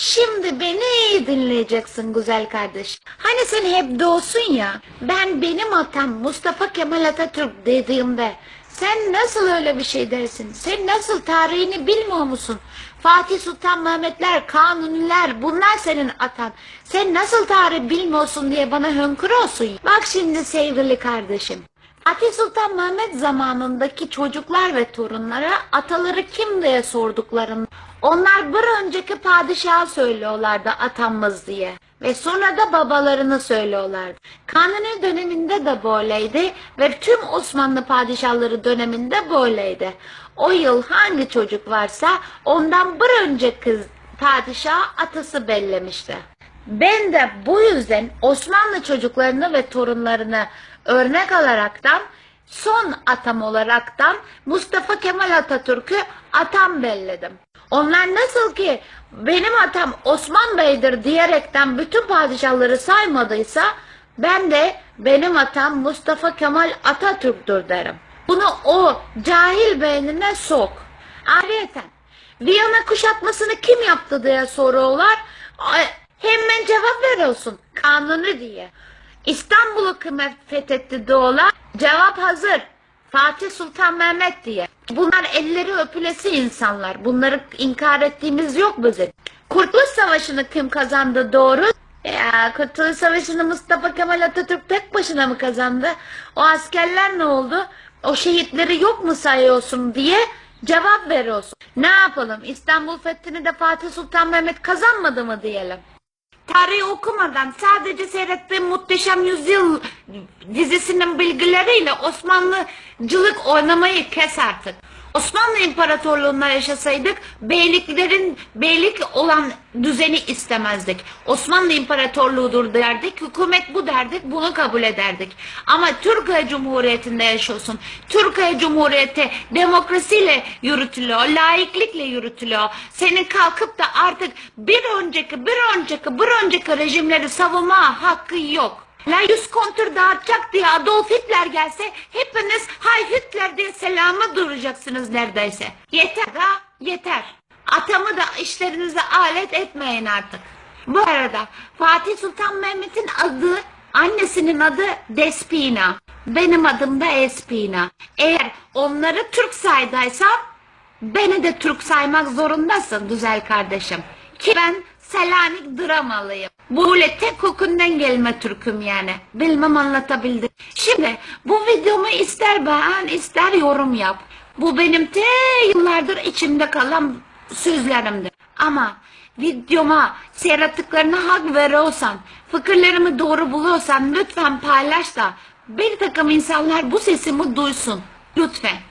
Şimdi beni iyi dinleyeceksin güzel kardeş. Hani sen hep doğsun ya. Ben benim atam Mustafa Kemal Atatürk dediğimde sen nasıl öyle bir şey dersin? Sen nasıl tarihini bilmiyor musun? Fatih Sultan Mehmetler, Kanuniler bunlar senin atan. Sen nasıl tarih bilmiyorsun diye bana hönkürüyorsun. Bak şimdi sevgili kardeşim. Fatih Sultan Mehmet zamanındaki çocuklar ve torunlara ataları kim diye sorduklarında onlar bir önceki padişaha söylüyorlardı atamız diye. Ve sonra da babalarını söylüyorlardı. Kanuni döneminde de böyleydi ve tüm Osmanlı padişahları döneminde böyleydi. O yıl hangi çocuk varsa ondan bir önceki padişah atası bellemişti. Ben de bu yüzden Osmanlı çocuklarını ve torunlarını örnek alaraktan son atam olaraktan Mustafa Kemal Atatürk'ü atam belledim. Onlar nasıl ki benim atam Osman Bey'dir diyerekten bütün padişahları saymadıysa ben de benim atam Mustafa Kemal Atatürk'tür derim. Bunu o cahil beynine sok. Ayrıca Viyana kuşatmasını kim yaptı diye soruyorlar. Hemen cevap veriyorsun. Kanuni diye. İstanbul'u kim fethetti diyorlar. Cevap hazır. Fatih Sultan Mehmet diye. Bunlar elleri öpülesi insanlar. Bunları inkar ettiğimiz yok bizim. Kurtuluş Savaşı'nı kim kazandı doğru? Ya Kurtuluş Savaşı'nı Mustafa Kemal Atatürk tek başına mı kazandı? O askerler ne oldu? O şehitleri yok mu sayıyorsun diye cevap veriyorsun. Ne yapalım? İstanbul Fethini de Fatih Sultan Mehmet kazanmadı mı diyelim? Tarih okumadan sadece seyrettiğim Muhteşem Yüzyıl dizisinin bilgileriyle Osmanlıcılık oynamayı kes artık. Osmanlı İmparatorluğu'nda yaşasaydık beyliklerin beylik olan düzeni istemezdik. Osmanlı İmparatorluğu'dur derdik, hükümet bu derdik, bunu kabul ederdik. Ama Türkiye Cumhuriyeti'nde yaşıyorsun. Türkiye Cumhuriyeti demokrasiyle yürütülüyor, laiklikle yürütülüyor. Senin kalkıp da artık bir önceki, bir önceki, bir önceki rejimleri savunma hakkı yok. La yüz kontür dağıtacak diye Adolf Hitler gelse hepiniz hay Hitler diye selamı duracaksınız neredeyse. Yeter ha yeter. Atamı da işlerinize alet etmeyin artık. Bu arada Fatih Sultan Mehmet'in adı annesinin adı Despina. Benim adım da Espina. Eğer onları Türk saydaysam beni de Türk saymak zorundasın güzel kardeşim. Ki ben Selanik dramalıyım. Böyle tek kokundan gelme Türk'üm yani. Bilmem anlatabildim. Şimdi bu videomu ister beğen ister yorum yap. Bu benim te yıllardır içimde kalan sözlerimdir. Ama videoma seyrettiklerine hak veriyorsan, fikirlerimi doğru buluyorsan lütfen paylaş da bir takım insanlar bu sesimi duysun. Lütfen.